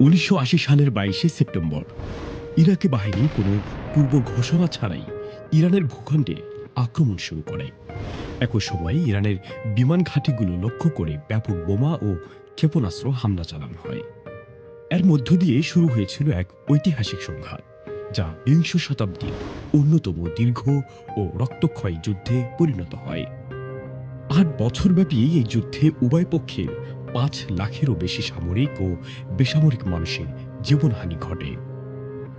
উনিশশো সালের বাইশে সেপ্টেম্বর। ইরাকি বাহিনী কোনো পূর্ব ঘোষণা ছাড়াই ইরানের ভূখণ্ডে আক্রমণ শুরু করে। একই সময় ইরানের বিমান ঘাঁটিগুলো লক্ষ্য করে ব্যাপক বোমা ও ক্ষেপণাস্ত্র হামলা চালানো হয়। এর মধ্য দিয়ে শুরু হয়েছিল এক ঐতিহাসিক সংঘাত, যা বিংশ শতাব্দীর অন্যতম দীর্ঘ ও রক্তক্ষয়ী যুদ্ধে পরিণত হয়। আট বছরব্যাপী এই যুদ্ধে উভয় পক্ষের পাঁচ লাখেরও বেশি সামরিক ও বেসামরিক মানুষের জীবনহানি ঘটে।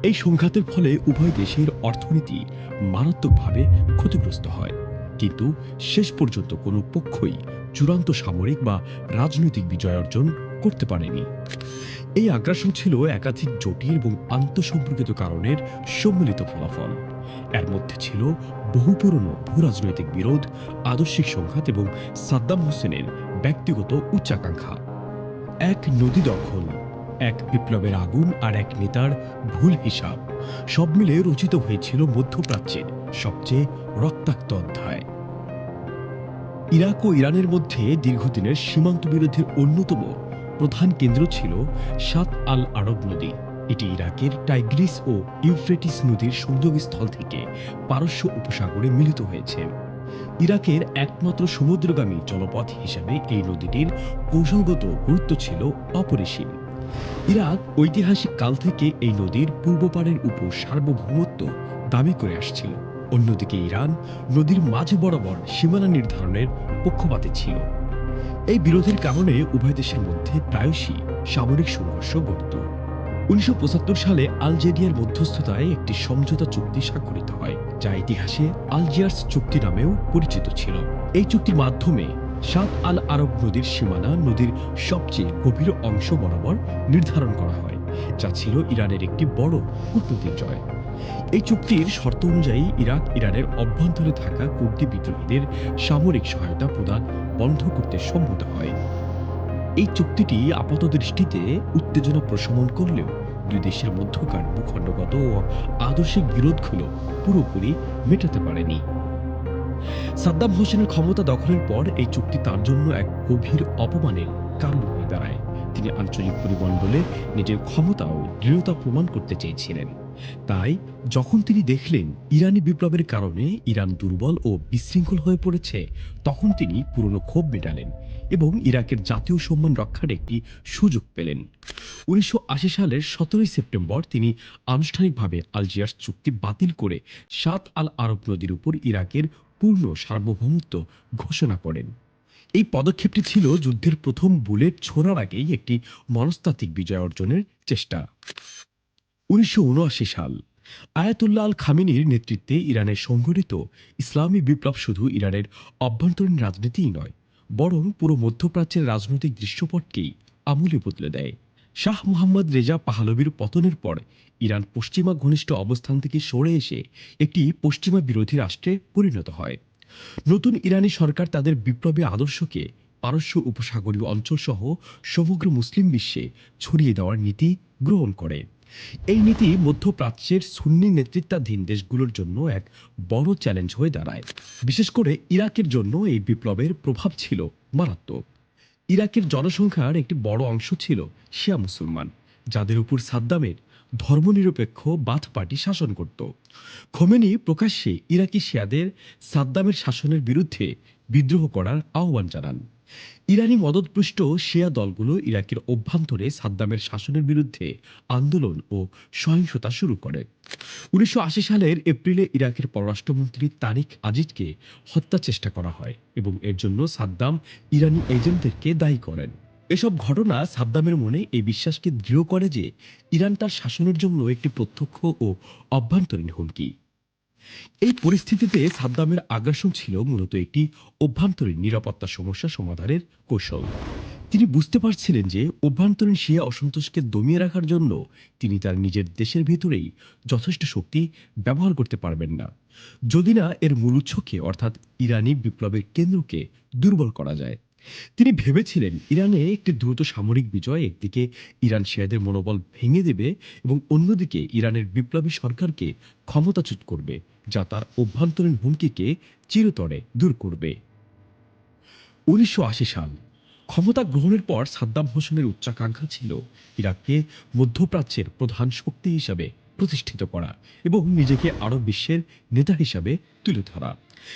এই সংঘাতের ফলে উভয় দেশের অর্থনীতি মারাত্মকভাবে ক্ষতিগ্রস্ত হয়। কিন্তু শেষ পর্যন্ত কোনো পক্ষই চূড়ান্ত সামরিক বা রাজনৈতিক বিজয় অর্জন করতে পারেনি। এই আগ্রাসন ছিল একাধিক জটিল এবং আন্তঃসম্পর্কিত কারণের সম্মিলিত ফলাফল। এর মধ্যে ছিল বহু পুরনো ভূরাজনৈতিক বিরোধ, আদর্শিক সংঘাত এবং সাদ্দাম হোসেনের ব্যক্তিগত উচ্চাকাঙ্ক্ষা। এক নদী দখল, এক বিপ্লবের আগুন আর এক নেতার ভুল হিসাব, সব মিলে রচিত হয়েছিল মধ্যপ্রাচ্যের সবচেয়ে রক্তাক্ত অধ্যায়। ইরাক ও ইরানের মধ্যে দীর্ঘদিনের সীমান্ত বিরোধের অন্যতম প্রধান কেন্দ্র ছিল সাত আল আরব নদী। এটি ইরাকের টাইগ্রিস ও ইউফ্রেটিস নদীর সংযোগস্থল থেকে পারস্য উপসাগরে মিলিত হয়েছে। ইরাকের একমাত্র সমুদ্রগামী জলপথ হিসেবে এই নদীটির কৌশলগত গুরুত্ব ছিল অপরিসীম। ইরাক ঐতিহাসিক কাল থেকে এই নদীর পূর্ব পাড়ের উপর সার্বভৌমত্ব দাবি করে আসছিল। অন্যদিকে ইরান নদীর মাঝ বরাবর সীমানা নির্ধারণের পক্ষপাতে ছিল। এই বিরোধের কারণে উভয় দেশের মধ্যে প্রায়শই সামরিক সংঘর্ষ ঘটত। উনিশশো পঁচাত্তর সালে আলজেরিয়ার মধ্যস্থতায় একটি সমঝোতা চুক্তি স্বাক্ষরিত হয়, যা ইতিহাসে আলজিয়ার্স চুক্তি নামেও পরিচিত ছিল। এই চুক্তির মাধ্যমে সাত আল আরব নদীর সীমানা নদীর সবচেয়ে গভীর অংশ বরাবর নির্ধারণ করা হয়, যা ছিল ইরানের একটি বড় কূটনৈতিক জয়। এই চুক্তির শর্ত অনুযায়ী ইরাক ইরানের অভ্যন্তরে থাকা কুর্দি বিদ্রোহীদের সামরিক সহায়তা প্রদান বন্ধ করতে সম্মত হয়। এই চুক্তিটি আপাত দৃষ্টিতে উত্তেজনা প্রশমন করলেও দুই দেশের মধ্যকার ভূখণ্ডগত ও আদর্শিক বিরোধগুলো পুরোপুরি মেটাতে পারেনি। সাদ্দাম হোসেনের ক্ষমতা দখলের পর এই চুক্তি তার জন্য এক গভীর অপমানের কারণ হয়ে দাঁড়ায়। তিনি আঞ্চলিক পরিমণ্ডলে নিজের ক্ষমতা ও দৃঢ়তা প্রমাণ করতে চেয়েছিলেন। তাই যখন তিনি দেখলেন ইরানি বিপ্লবের কারণে ইরান দুর্বল ও বিশৃঙ্খল হয়ে পড়েছে, তখন তিনি পুরনো ক্ষোভ মেটালেন। এবং ইরাকের জাতীয় সম্মান রক্ষার একটি সুযোগ পেলেন। উনিশশো আশি সালের সতেরোই সেপ্টেম্বর তিনি আনুষ্ঠানিকভাবে আলজিয়ার্স চুক্তি বাতিল করে সাত আল আরব নদীর উপর ইরাকের পূর্ণ সার্বভৌমত্ব ঘোষণা করেন। এই পদক্ষেপটি ছিল যুদ্ধের প্রথম বুলেট ছোড়ার আগেই একটি মনস্তাত্ত্বিক বিজয় অর্জনের চেষ্টা। উনিশশো উনআশি সাল, আয়াতুল্লাহ আল খামিনির নেতৃত্বে ইরানে সংঘটিত ইসলামী বিপ্লব শুধু ইরানের অভ্যন্তরীণ রাজনীতিই নয় বরং পুরো মধ্যপ্রাচ্যের রাজনৈতিক দৃশ্যপটকেই আমূলে বদলে দেয়। শাহ মোহাম্মদ রেজা পাহলবির পতনের পর ইরান পশ্চিমা ঘনিষ্ঠ অবস্থান থেকে সরে এসে একটি পশ্চিমা বিরোধী রাষ্ট্রে পরিণত হয়। নতুন ইরানি সরকার তাদের বিপ্লবী আদর্শকে পারস্য উপসাগরীয় অঞ্চলসহ সমগ্র মুসলিম বিশ্বে ছড়িয়ে দেওয়ার নীতি গ্রহণ করে। এই নীতি মধ্যপ্রাচ্যের সুন্নি নেতৃত্বাধীন দেশগুলোর জন্য এক বড় চ্যালেঞ্জ হয়ে দাঁড়ায়। বিশেষ করে ইরাকের জন্য এই বিপ্লবের প্রভাব ছিল মারাত্মক। ইরাকের জনসংখ্যার একটি বড় অংশ ছিল শিয়া মুসলমান, যাদের উপর সাদ্দামের ধর্মনিরপেক্ষ বাথ পার্টি শাসন করত। খোমেনি প্রকাশ্যে ইরাকি শিয়াদের সাদ্দামের শাসনের বিরুদ্ধে বিদ্রোহ করার আহ্বান জানান। ইরানি মদতপুষ্ট শিয়া দলগুলো ইরাকের অভ্যন্তরে সাদ্দামের শাসনের বিরুদ্ধে আন্দোলন ও সহিংসতা শুরু করে। উনিশশো আশি সালের এপ্রিলে ইরাকের পররাষ্ট্রমন্ত্রী তারিক আজিজকে হত্যা চেষ্টা করা হয় এবং এর জন্য সাদ্দাম ইরানি এজেন্টদেরকে দায়ী করেন। এসব ঘটনা সাদ্দামের মনে এই বিশ্বাসকে দৃঢ় করে যে ইরান তার শাসনের জন্য একটি প্রত্যক্ষ ও অভ্যন্তরীণ হুমকি। এই পরিস্থিতিতে সাদ্দামের আগ্রাসন ছিল মূলত একটি অভ্যন্তরীণ নিরাপত্তা সমস্যা সমাধানের কৌশল। তিনি বুঝতে পারছিলেন যে অভ্যন্তরীণ শিয়া অসন্তোষকে দমিয়ে রাখার জন্য তিনি তার নিজের দেশের ভেতরেই যথেষ্ট শক্তি ব্যবহার করতে পারবেন না। যদি না, এর মূল উৎসকে, অর্থাৎ ইরানি বিপ্লবের কেন্দ্রকে দুর্বল করা যায়। তিনি ভেবেছিলেন ইরানে একটি দ্রুত সামরিক বিজয়, একদিকে ইরান শিয়াদের মনোবল ভেঙে দেবে এবং অন্যদিকে ইরানের বিপ্লবী সরকারকে ক্ষমতাচ্যুত করবে, যা তার অভ্যন্তরীণ হুমকিকে চিরতরে দূর করবে। উনিশশো আশি সাল, ক্ষমতা গ্রহণের পর সাদ্দাম হোসেনের উচ্চাকাঙ্ক্ষা ছিল ইরাককে মধ্যপ্রাচ্যের প্রধান শক্তি হিসাবে প্রতিষ্ঠিত করা এবং নিজেকে আরব বিশ্বের নেতা হিসাবে তুলে ধরা।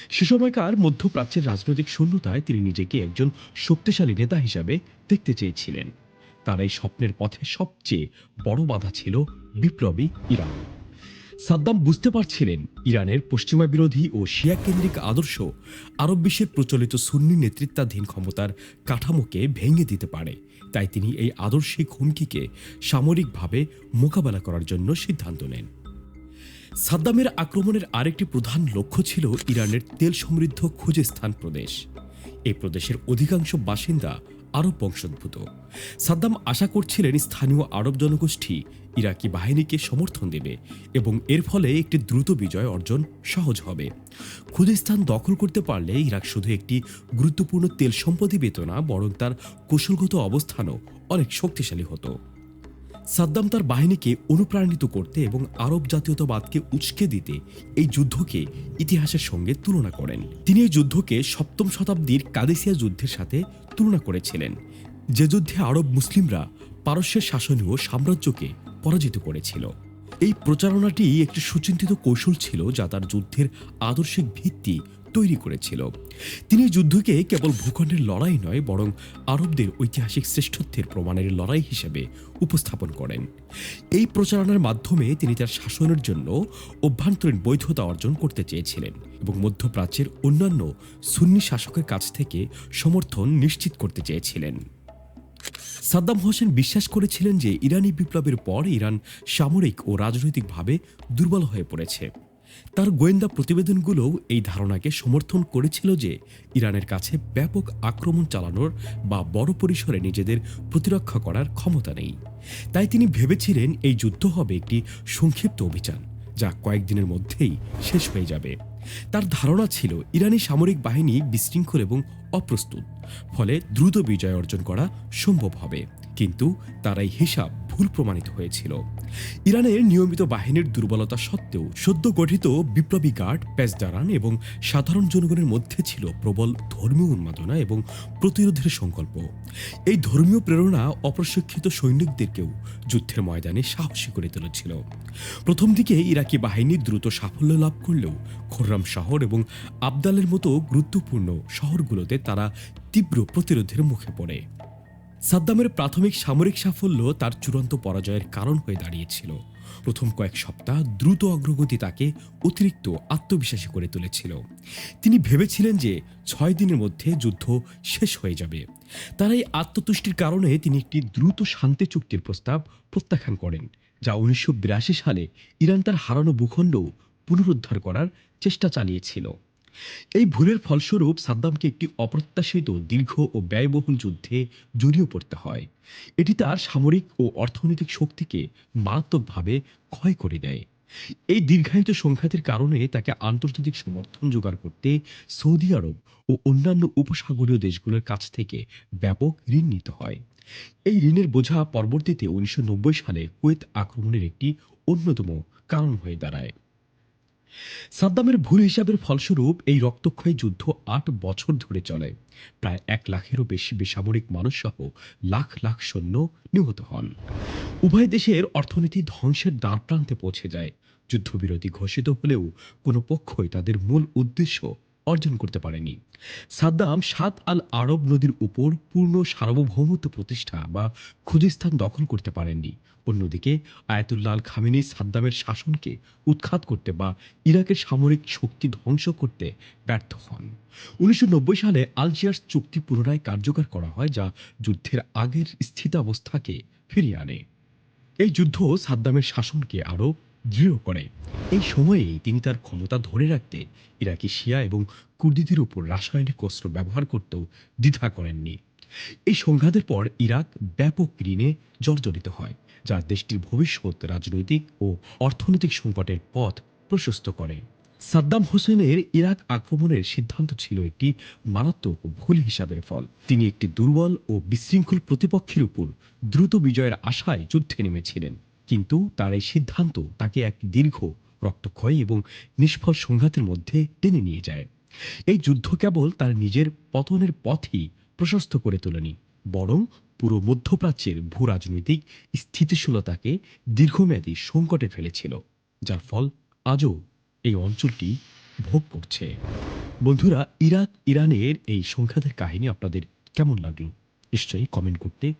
সে সময়কার মধ্যপ্রাচ্যের রাজনৈতিক শূন্যতায় তিনি নিজেকে একজন শক্তিশালী নেতা হিসাবে দেখতে চেয়েছিলেন। তার এই স্বপ্নের পথে সবচেয়ে বড় বাধা ছিল বিপ্লবী ইরান। সাদ্দাম বুঝতে পারছিলেন ইরানের পশ্চিমা বিরোধী ও শিয়া কেন্দ্রিক আদর্শ আরব বিশ্বের প্রচলিত সুন্নি নেতৃত্বাধীন ক্ষমতার কাঠামোকে ভেঙে দিতে পারে। তাই তিনি এই আদর্শিক হুমকিকে সামরিকভাবে মোকাবেলা করার জন্য সিদ্ধান্ত নেন। সাদ্দামের আক্রমণের আরেকটি প্রধান লক্ষ্য ছিল ইরানের তেল সমৃদ্ধ খুজেস্তান প্রদেশ। এই প্রদেশের অধিকাংশ বাসিন্দা আরব বংশোদ্ভূত। সাদ্দাম আশা করছিলেন স্থানীয় আরব জনগোষ্ঠী ইরাকি বাহিনীকে সমর্থন দেবে এবং এর ফলে একটি দ্রুত বিজয় অর্জন সহজ হবে। খুদিস্তান দখল করতে পারলে ইরাক শুধু একটি গুরুত্বপূর্ণ তেল সম্পদই পেত না, বরং তার কৌশলগত অবস্থানও অনেক শক্তিশালী হতো। সাদ্দাম তার বাহিনীকে অনুপ্রাণিত করতে এবং আরব জাতীয়তাবাদকে উস্কে দিতে এই যুদ্ধকে ইতিহাসের সঙ্গে তুলনা করেন। তিনি এই যুদ্ধকে সপ্তম শতাব্দীর কাদেসিয়া যুদ্ধের সাথে তুলনা করেছিলেন, যে যুদ্ধে আরব মুসলিমরা পারস্যের শাসনীয় সাম্রাজ্যকে পরাজিত করেছিল। এই প্রচারণাটি একটি সুচিন্তিত কৌশল ছিল যা তার যুদ্ধের আদর্শিক ভিত্তি তৈরি করেছিল। তিনি যুদ্ধকে কেবল ভূখণ্ডের লড়াই নয়, বরং আরবদের ঐতিহাসিক শ্রেষ্ঠত্বের প্রমাণের লড়াই হিসেবে উপস্থাপন করেন। এই প্রচারণার মাধ্যমে তিনি তার শাসনের জন্য অভ্যন্তরীণ বৈধতা অর্জন করতে চেয়েছিলেন এবং মধ্যপ্রাচ্যের অন্যান্য সুন্নি শাসকের কাছ থেকে সমর্থন নিশ্চিত করতে চেয়েছিলেন। সাদ্দাম হোসেন বিশ্বাস করেছিলেন যে ইরানি বিপ্লবের পর ইরান সামরিক ও রাজনৈতিকভাবে দুর্বল হয়ে পড়েছে। তার গোয়েন্দা প্রতিবেদনগুলোও এই ধারণাকে সমর্থন করেছিল যে ইরানের কাছে ব্যাপক আক্রমণ চালানোর বা বড় পরিসরে নিজেদের প্রতিরক্ষা করার ক্ষমতা নেই। তাই তিনি ভেবেছিলেন এই যুদ্ধ হবে একটি সংক্ষিপ্ত অভিযান, যা কয়েকদিনের মধ্যেই শেষ হয়ে যাবে। তার ধারণা ছিল ইরানি সামরিক বাহিনী বিশৃঙ্খল এবং অপ্রস্তুত, ফলে দ্রুত বিজয় অর্জন করা সম্ভব হবে। কিন্তু তার এই হিসাব ভুল প্রমাণিত হয়েছিল। ইরানের নিয়মিত বাহিনীর দুর্বলতা সত্ত্বেও সদ্য গঠিত বিপ্লবী গার্ড পেজদারান এবং সাধারণ জনগণের মধ্যে ছিল প্রবল ধর্মীয় উন্মাদনা এবং প্রতিরোধের সংকল্প। এই ধর্মীয় প্রেরণা অপ্রশিক্ষিত সৈনিকদেরকেও যুদ্ধের ময়দানে সাহসী করে তুলেছিল। প্রথম দিকে ইরাকি বাহিনী দ্রুত সাফল্য লাভ করলেও খোররাম শহর এবং আবদালের মতো গুরুত্বপূর্ণ শহরগুলোতে তারা তীব্র প্রতিরোধের মুখে পড়ে। সাদ্দামের প্রাথমিক সামরিক সাফল্য তার চূড়ান্ত পরাজয়ের কারণ হয়ে দাঁড়িয়েছিল। প্রথম কয়েক সপ্তাহ দ্রুত অগ্রগতি তাকে অতিরিক্ত আত্মবিশ্বাসী করে তুলেছিল। তিনি ভেবেছিলেন যে ছয় দিনের মধ্যে যুদ্ধ শেষ হয়ে যাবে। তার এই আত্মতুষ্টির কারণে তিনি একটি দ্রুত শান্তি চুক্তির প্রস্তাব প্রত্যাখ্যান করেন, যা উনিশশো বিরাশি সালে ইরান তার হারানো ভূখণ্ড পুনরুদ্ধার করার চেষ্টা চালিয়েছিল। এই ভুলের ফলস্বরূপ সাদ্দামকে একটি অপ্রত্যাশিত, দীর্ঘ ও ব্যয়বহুল যুদ্ধে জড়িয়ে পড়তে হয়। এটি তার সামরিক ও অর্থনৈতিক শক্তিকে মারাত্মকভাবে ক্ষয় করে দেয়। এই দীর্ঘায়িত সংঘাতের কারণে তাকে আন্তর্জাতিক সমর্থন জোগাড় করতে সৌদি আরব ও অন্যান্য উপসাগরীয় দেশগুলোর কাছ থেকে ব্যাপক ঋণ নিতে হয়। এই ঋণের বোঝা পরবর্তীতে উনিশশো নব্বই সালে কুয়েত আক্রমণের একটি অন্যতম কারণ হয়ে দাঁড়ায়। সাদ্দামের ভুল হিসাবের ফলস্বরূপ এই রক্তক্ষয়ী যুদ্ধ আট বছর ধরে চলে। প্রায় এক লাখেরও বেশি বেসামরিক মানুষ সহ লাখ লাখ সৈন্য নিহত হন। উভয় দেশের অর্থনীতি ধ্বংসের দ্বার প্রান্তে পৌঁছে যায়। যুদ্ধবিরতি ঘোষিত হলেও কোনো পক্ষই তাদের মূল উদ্দেশ্য অর্জন করতে পারেনি। সাদ্দাম সাত আল আরব নদীর উপর পূর্ণ সার্বভৌমত্ব প্রতিষ্ঠা বা খুজিস্তান দখল করতে পারেননি। অন্যদিকে আয়াতুল্লাহ আল খামেনি সাদ্দামের শাসনকে উৎখাত করতে বা ইরাকের সামরিক শক্তি ধ্বংস করতে ব্যর্থ হন। উনিশশো নব্বই সালে আলজিয়ার্স চুক্তি পুনরায় কার্যকর করা হয়, যা যুদ্ধের আগের স্থিতাবস্থাকে ফিরিয়ে আনে। এই যুদ্ধ সাদ্দামের শাসনকে আরও দৃঢ় করে। এই সময়েই তিনি তার ক্ষমতা ধরে রাখতে ইরাকি শিয়া এবং কুর্দিদের উপর রাসায়নিক অস্ত্র ব্যবহার করতেও দ্বিধা করেননি। এই সংঘাতের পর ইরাক ব্যাপক ঋণে জর্জরিত হয়, যা দেশটির ভবিষ্যৎ রাজনৈতিক ও অর্থনৈতিক সংকটের পথ প্রশস্ত করে। সাদ্দাম হোসেনের ইরাক আক্রমণের সিদ্ধান্ত ছিল একটি মারাত্মক ভুল হিসাবের ফল। তিনি একটি দুর্বল ও বিশৃঙ্খল প্রতিপক্ষের উপর দ্রুত বিজয়ের আশায় যুদ্ধে নেমেছিলেন। কিন্তু তার এই সিদ্ধান্ত তাকে এক দীর্ঘ রক্তক্ষয় এবং নিষ্ফল সংঘাতের মধ্যে টেনে নিয়ে যায়। এই যুদ্ধ কেবল তার নিজের পতনের পথই প্রশস্ত করে তোলেনি, বরং পুরো মধ্যপ্রাচ্যের ভূ রাজনৈতিক স্থিতিশীলতাকে দীর্ঘমেয়াদী সংকটে ফেলেছিল, যার ফল আজও এই অঞ্চলটি ভোগ করছে। বন্ধুরা, ইরাক, ইরানের এই সংঘাতের কাহিনী আপনাদের কেমন লাগল? নিশ্চয়ই কমেন্ট করতে